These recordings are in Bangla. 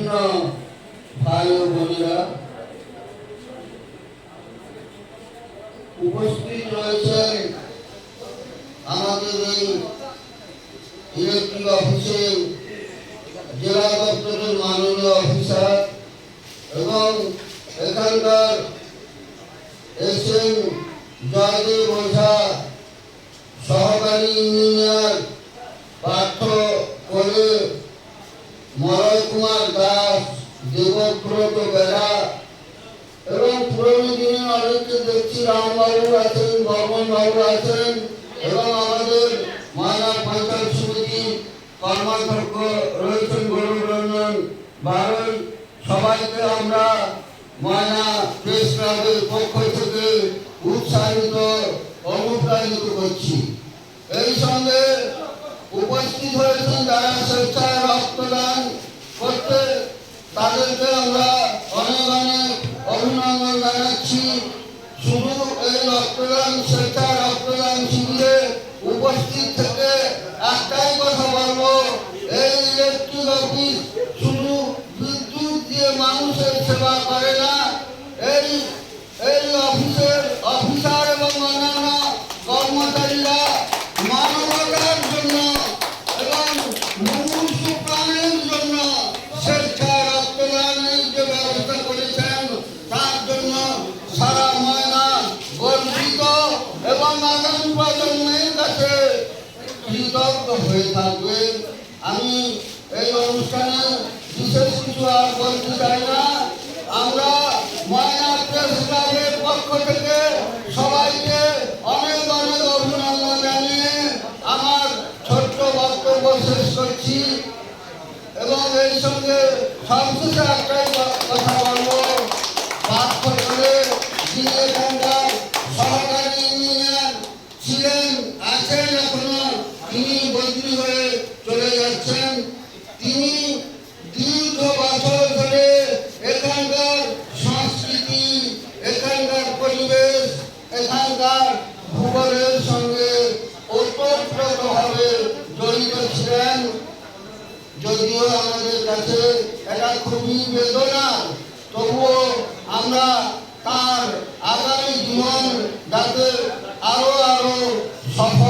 বিভিন্ন ভাই ও বোনেরা উপস্থিত রয়েছেন আমাদের এই ইলেকট্রিক অফিসের জেলা দপ্তরের মাননীয় অফিসার এবং এখানকার এসএম জয়দেব ওঝা অনেককে দেখছি রামবাবু আছেন বাবু আছেন এবং আমাদের ময়না পঞ্চায়েত সমিতি, কর্মাধ্যক্ষ রয়েছেন গরুর রঞ্জন বারোই সবাইকে আমরা ময়না প্রেস ক্লাবের পক্ষ থেকে উৎসাহিত, অনুপ্রাণিত করছি। এই সঙ্গে উপস্থিত হয়েছেন যারা স্বেচ্ছায় রক্তদান করতে, তাদেরকে আমরা অনেক অনেক অভিনন্দন জানাচ্ছি শুধু এই রক্তদান স্বেচ্ছায় রক্তদান শিবিরে উপস্থিত থেকে একটাই কথা বলব, এই ইলেকট্রিক অফিস শুধু বিদ্যুৎ দিয়ে মানুষের সেবা করে না, এই এই অফিসের অফিসার এবং অন্যান্য কর্মচারীরা মানবতার কৃতজ্ঞ হয়ে থাকবে। আমি এই অনুষ্ঠানে বিশেষ কিছু আর বলতে চাই না। আমরা ময়না প্রেস ক্লাবের পক্ষ থেকে সবাইকে অনেক অনেক অভিনন্দন জানিয়ে আমার ছোট্ট বক্তব্য শেষ করছি। এবং এই সঙ্গে সবশেষে একটাই কথা বলব। পার্থ করে সহকারী ইঞ্জিনিয়ার ছিলেন আছেন এখনও। তিনি বদলি হয়ে চলে যাচ্ছেন। তিনি দীর্ঘ বছর ধরে এখানকার সংস্কৃতি, এখানকার পরিবেশ, এখানকার ভূগোলের সঙ্গে ওতপ্রোতভাবে জড়িত ছিলেন। যদিও আমাদের কাছে এটা খুবই বেদনা, তবুও আমরা তার আগামী জীবন যাতে আরও আরও সফল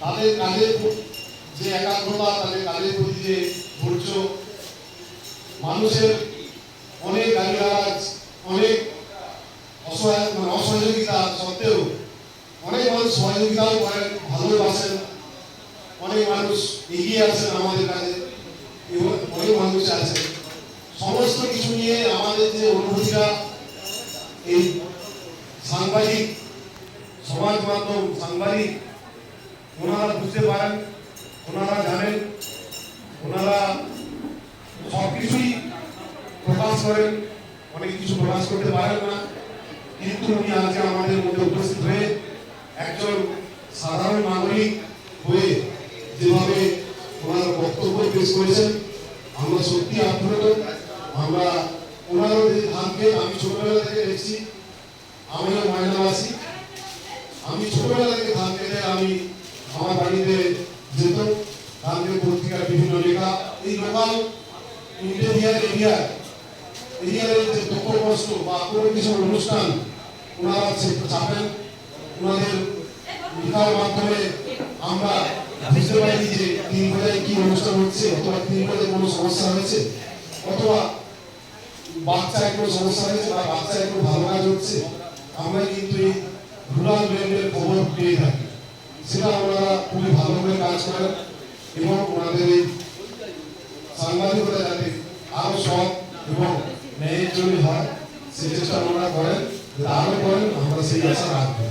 তাদের কাজের যে একাগ্রতা তাদের কাজের প্রতি যে ধৈর্য, মানুষের অনেক গালিগালাজ অনেক অসহায় মানে অসহযোগিতা সত্ত্বেও অনেক মানুষ সহযোগিতাও করেন, ভালোবাসেন, অনেক মানুষ এগিয়ে আসেন আমাদের কাছে অনেক মানুষ আছেন সমস্ত কিছু নিয়ে আমাদের যে অনুভূতিটা, এই সাংবাদিক, সমাজ মাধ্যম সাংবাদিক ওনারা বুঝতে পারেন, ওনারা জানেন, ওনারা সব কিছুই প্রকাশ করেন, অনেক কিছু প্রকাশ করতে পারেন না। কিন্তু উনি আজকে আমাদের মধ্যে উপস্থিত হয়ে একজন সাধারণ নাগরিক হয়ে যেভাবে ওনার বক্তব্য পেশ করেছেন, আমরা সত্যি আপ্লুত। আমরা ওনারও যে ধানকে আমি ছোটবেলা থেকে দেখছি, আমিও ময়নাবাসী আমি ছোটবেলা থেকে ধান কেটে আমি আমার বাড়িতে যেতাম ধানকে পত্রিকার বিভিন্ন লেখা এই লোকাল ইন্টেরিয়ার এরিয়ার এরিয়ার যে দুঃখ বা কোনো কিছু অনুষ্ঠান ওনারা চাপেন, ওনাদের লেখার মাধ্যমে আমরা বুঝতে পারি যে তিন বজায় কি অনুষ্ঠান হচ্ছে, অথবা তিন বজায় কোনো সমস্যা হয়েছে, অথবা বাচ্চায় কোনো সমস্যা হয়েছে বা বাচ্চায় কোনো ভালো কাজ হচ্ছে, আমরা কিন্তু এই রুরাল লেভেলের খবর পেয়ে থাকি। সেটা ওনারা খুবই ভালোভাবে কাজ করেন এবং ওনাদের এই সাংবাদিকতা যাতে সৎ এবং ন্যায়ের জন্য হয় সেই চেষ্টা ওনারা করেন যাতে আরো করেন আমরা সেই আশা রাখবো